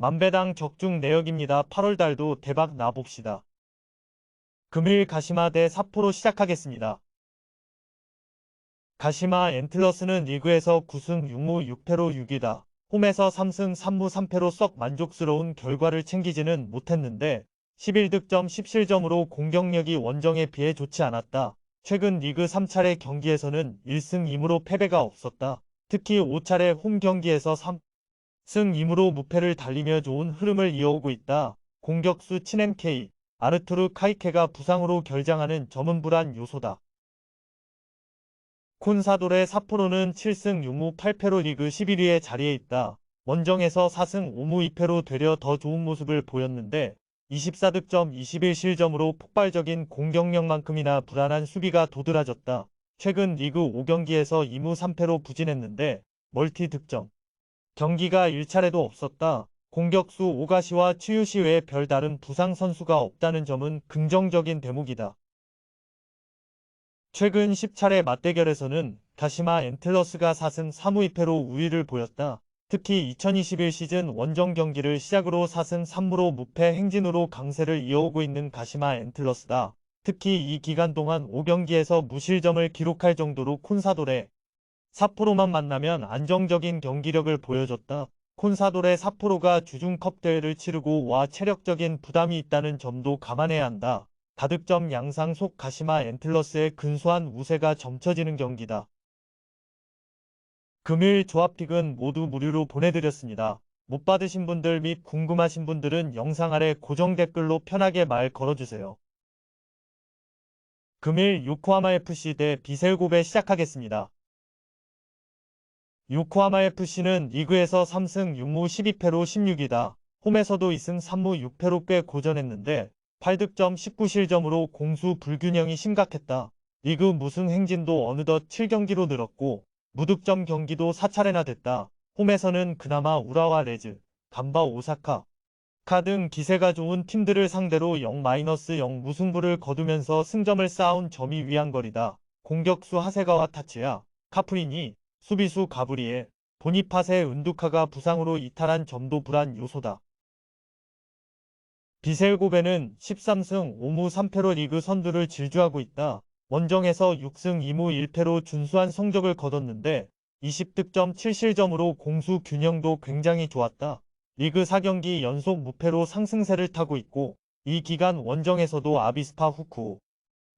만배당 적중 내역입니다. 8월달도 대박 나봅시다. 금일 가시마 대 사포로 시작하겠습니다. 가시마 엔틀러스는 리그에서 9승 6무 6패로 6위다. 홈에서 3승 3무 3패로 썩 만족스러운 결과를 챙기지는 못했는데 11득점 17점으로 공격력이 원정에 비해 좋지 않았다. 최근 리그 3차례 경기에서는 1승 2무로 패배가 없었다. 특히 5차례 홈 경기에서 3 승 2무로 무패를 달리며 좋은 흐름을 이어오고 있다. 공격수 친MK, 아르투르 카이케가 부상으로 결장하는 점은 불안 요소다. 콘사돌의 사포로는 7승 6무 8패로 리그 11위의 자리에 있다. 원정에서 4승 5무 2패로 되려 더 좋은 모습을 보였는데 24득점 21실점으로 폭발적인 공격력만큼이나 불안한 수비가 도드라졌다. 최근 리그 5경기에서 2무 3패로 부진했는데 멀티 득점. 경기가 1차례도 없었다. 공격수 오가시와 추유시 외에 별다른 부상 선수가 없다는 점은 긍정적인 대목이다. 최근 10차례 맞대결에서는 가시마 엔틀러스가 4승 3무 2패로 우위를 보였다. 특히 2021 시즌 원정 경기를 시작으로 4승 3무로 무패 행진으로 강세를 이어오고 있는 가시마 엔틀러스다. 특히 이 기간 동안 5경기에서 무실점을 기록할 정도로 콘사돌의 사포로만 만나면 안정적인 경기력을 보여줬다. 콘사돌의 사포로가 주중컵 대회를 치르고 와 체력적인 부담이 있다는 점도 감안해야 한다. 다득점 양상 속 가시마 엔틀러스의 근소한 우세가 점쳐지는 경기다. 금일 조합픽은 모두 무료로 보내드렸습니다. 못 받으신 분들 및 궁금하신 분들은 영상 아래 고정 댓글로 편하게 말 걸어주세요. 금일 요코하마 FC 대 비셀고베 시작하겠습니다. 요코하마 FC는 리그에서 3승 6무 12패로 16위다. 홈에서도 2승 3무 6패로 꽤 고전했는데 8득점 19실점으로 공수 불균형이 심각했다. 리그 무승 행진도 어느덧 7경기로 늘었고 무득점 경기도 4차례나 됐다. 홈에서는 그나마 우라와 레즈, 간바 오사카, 카등 기세가 좋은 팀들을 상대로 0-0 무승부를 거두면서 승점을 쌓아온 점이 위안거리다. 공격수 하세가와 타치야, 카프리니, 수비수 가브리에, 보니파세 은두카가 부상으로 이탈한 점도 불안 요소다. 비셀고베는 13승 5무 3패로 리그 선두를 질주하고 있다. 원정에서 6승 2무 1패로 준수한 성적을 거뒀는데 20득점 7실점으로 공수 균형도 굉장히 좋았다. 리그 4경기 연속 무패로 상승세를 타고 있고 이 기간 원정에서도 아비스파 후쿠,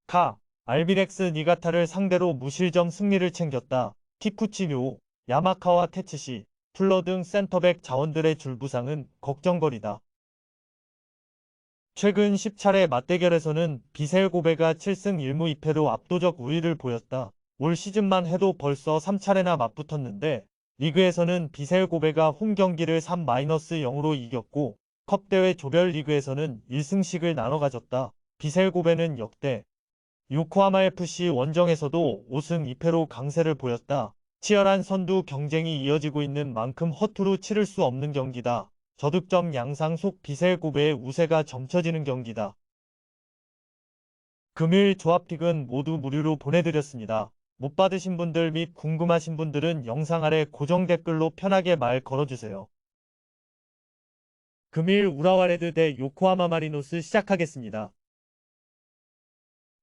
카, 알비렉스 니가타를 상대로 무실점 승리를 챙겼다. 키쿠치료, 야마카와 테츠시, 플러 등 센터백 자원들의 줄부상은 걱정거리다. 최근 10차례 맞대결에서는 비셀 고베가 7승 1무 2패로 압도적 우위를 보였다. 올 시즌만 해도 벌써 3차례나 맞붙었는데 리그에서는 비셀 고베가 홈 경기를 3-0으로 이겼고 컵대회 조별리그에서는 1승씩을 나눠 가졌다. 비셀 고베는 역대 요코하마 FC 원정에서도 5승 2패로 강세를 보였다. 치열한 선두 경쟁이 이어지고 있는 만큼 허투루 치를 수 없는 경기다. 저득점 양상 속 비셀고베의 우세가 점쳐지는 경기다. 금일 조합픽은 모두 무료로 보내드렸습니다. 못 받으신 분들 및 궁금하신 분들은 영상 아래 고정 댓글로 편하게 말 걸어주세요. 금일 우라와 레드 대 요코하마 마리노스 시작하겠습니다.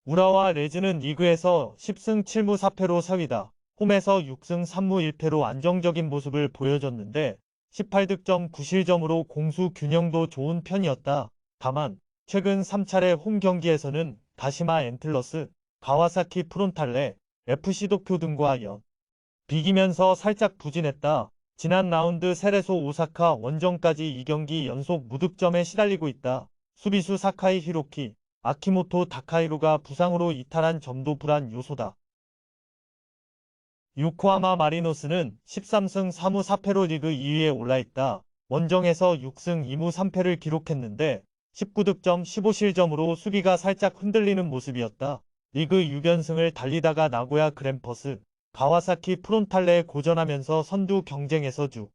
우라와 레즈는 리그에서 10승 7무 4패로 4위다. 홈에서 6승 3무 1패로 안정적인 모습을 보여줬는데 18득점 9실점으로 공수 균형도 좋은 편이었다. 다만 최근 3차례 홈 경기에서는 다시마 엔틀러스, 가와사키 프론탈레, FC 도쿄 등과 연 비기면서 살짝 부진했다. 지난 라운드 세레소 오사카 원정까지 2경기 연속 무득점에 시달리고 있다. 수비수 사카이 히로키, 아키모토 다카이로가 부상으로 이탈한 점도 불안 요소다. 요코하마 마리노스는 13승 3무 4패로 리그 2위에 올라있다. 원정에서 6승 2무 3패를 기록했는데 19득점 15실점으로 수비가 살짝 흔들리는 모습이었다. 리그 6연승을 달리다가 나고야 그램퍼스, 가와사키 프론탈레에 고전하면서 선두 경쟁에서 주.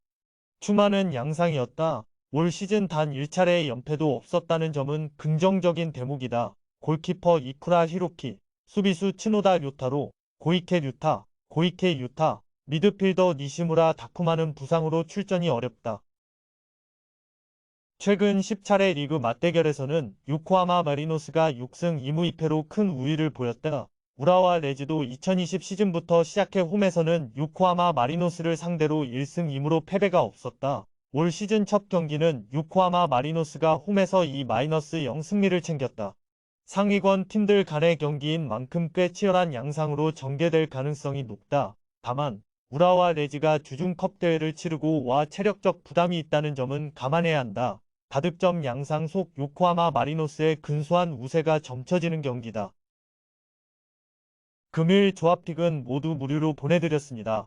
추마는 양상이었다. 올 시즌 단 1차례의 연패도 없었다는 점은 긍정적인 대목이다. 골키퍼 이쿠라 히로키, 수비수 치노다 요타로, 고이케 류타, 고이케 유타, 미드필더 니시무라 다쿠마는 부상으로 출전이 어렵다. 최근 10차례 리그 맞대결에서는 요코하마 마리노스가 6승 2무 2패로 큰 우위를 보였다. 우라와 레즈도 2020 시즌부터 시작해 홈에서는 요코하마 마리노스를 상대로 1승 2무로 패배가 없었다. 올 시즌 첫 경기는 요코하마 마리노스가 홈에서 2-0 승리를 챙겼다. 상위권 팀들 간의 경기인 만큼 꽤 치열한 양상으로 전개될 가능성이 높다. 다만 우라와 레즈가 주중컵 대회를 치르고 와 체력적 부담이 있다는 점은 감안해야 한다. 다득점 양상 속 요코하마 마리노스의 근소한 우세가 점쳐지는 경기다. 금일 조합픽은 모두 무료로 보내드렸습니다.